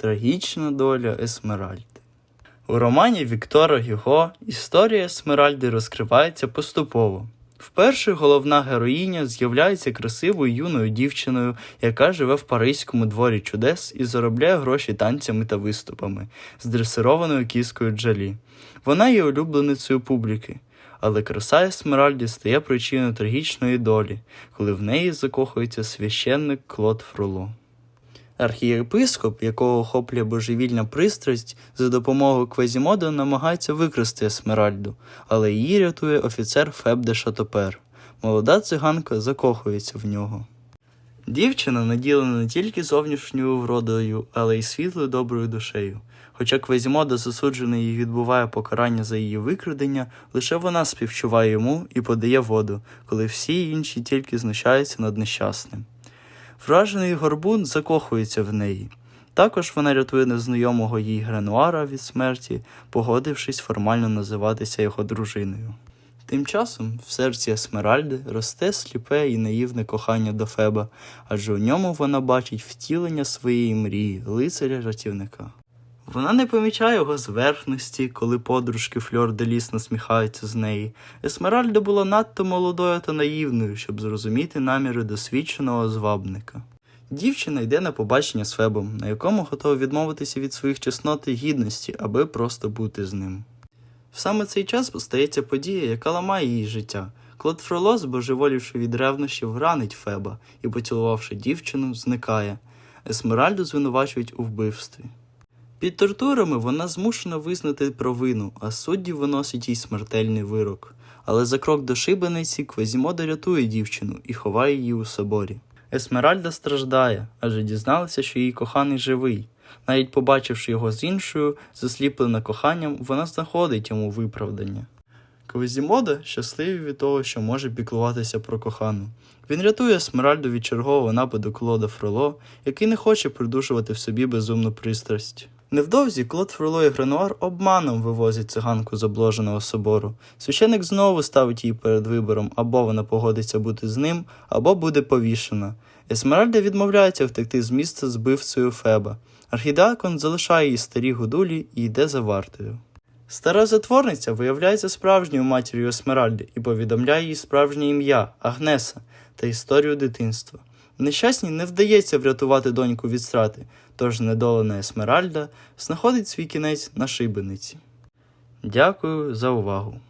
Трагічна доля Есмеральди. У романі Віктора Гюго історія Есмеральди розкривається поступово. Вперше головна героїня з'являється красивою юною дівчиною, яка живе в паризькому дворі чудес і заробляє гроші танцями та виступами з дресированою кіскою Джалі. Вона є улюбленицею публіки, але краса Есмеральді стає причиною трагічної долі, коли в неї закохується священник Клод Фроло. Архієпископ, якого охоплює божевільна пристрасть, за допомогою Квазімода намагається викрасти Есмеральду, але її рятує офіцер Феб де Шатопер. Молода циганка закохується в нього. Дівчина наділена не тільки зовнішньою вродою, але й світлою доброю душею. Хоча Квазімода засуджений і відбуває покарання за її викрадення, лише вона співчуває йому і подає воду, коли всі інші тільки знущаються над нещасним. Вражений горбун закохується в неї. Також вона рятує незнайомого їй Гренуара від смерті, погодившись формально називатися його дружиною. Тим часом в серці Есмеральди росте сліпе і наївне кохання до Феба, адже у ньому вона бачить втілення своєї мрії, лицаря рятівника. Вона не помічає його зверхності, коли подружки Фльор де Ліс насміхаються з неї. Есмеральда була надто молодою та наївною, щоб зрозуміти наміри досвідченого звабника. Дівчина йде на побачення з Фебом, на якому готова відмовитися від своїх чеснот і гідності, аби просто бути з ним. В саме цей час стається подія, яка ламає її життя. Клод Фроло, збожеволівши від ревнощів, ранить Феба і, поцілувавши дівчину, зникає. Есмеральду звинувачують у вбивстві. Під тортурами вона змушена визнати провину, а судді виносять їй смертельний вирок. Але за крок до шибениці Квазімода рятує дівчину і ховає її у соборі. Есмеральда страждає, адже дізналася, що її коханий живий. Навіть побачивши його з іншою, засліплена коханням, вона знаходить йому виправдання. Квазімода щасливий від того, що може піклуватися про кохану. Він рятує Есмеральду від чергового нападу Клода Фроло, який не хоче придушувати в собі безумну пристрасть. Невдовзі Клод Фроло Гренуар обманом вивозять циганку з обложеного собору. Священик знову ставить її перед вибором, або вона погодиться бути з ним, або буде повішена. Есмеральда відмовляється втекти з місця з бивцею Феба. Архідеакон залишає її старі гудулі і йде за вартою. Стара затворниця виявляється справжньою матір'ю Есмеральди і повідомляє їй справжнє ім'я Агнеса та історію дитинства. Нещасній не вдається врятувати доньку від страти, тож недолена Есмеральда знаходить свій кінець на шибениці. Дякую за увагу!